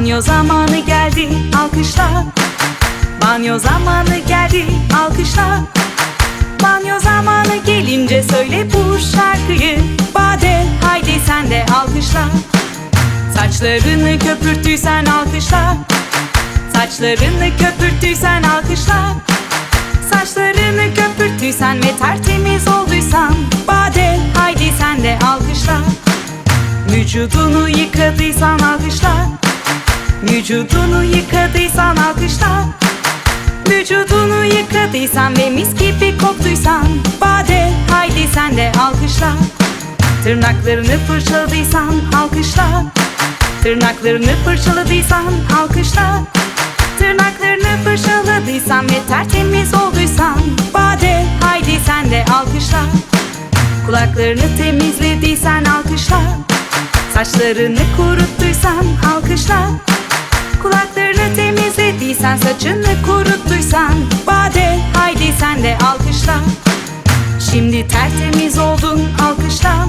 Banyo zamanı geldi alkışla. Banyo zamanı geldi alkışla. Banyo zamanı gelince söyle bu şarkıyı. Bade haydi sen de alkışla. Saçlarını köpürttüysen alkışla. Saçlarını köpürttüysen alkışla. Saçlarını köpürttüysen ve tertemiz olduysan Bade haydi sen de alkışla. Vücudunu yıkadıysan alkışla Vücudunu yıkadıysan alkışla. Vücudunu yıkadıysan ve mis gibi koktuysan Bade haydi sen de alkışla. Tırnaklarını fırçaladıysan alkışla. Tırnaklarını fırçaladıysan alkışla. Tırnaklarını fırçaladıysan ve tertemiz olduysan Bade haydi sen de alkışla. Kulaklarını temizlediysen alkışla. Saçlarını kuruttuysan alkışla temizlediysen saçını kuruttuysan Bade haydi sen de alkışla. Şimdi tertemiz oldun alkışla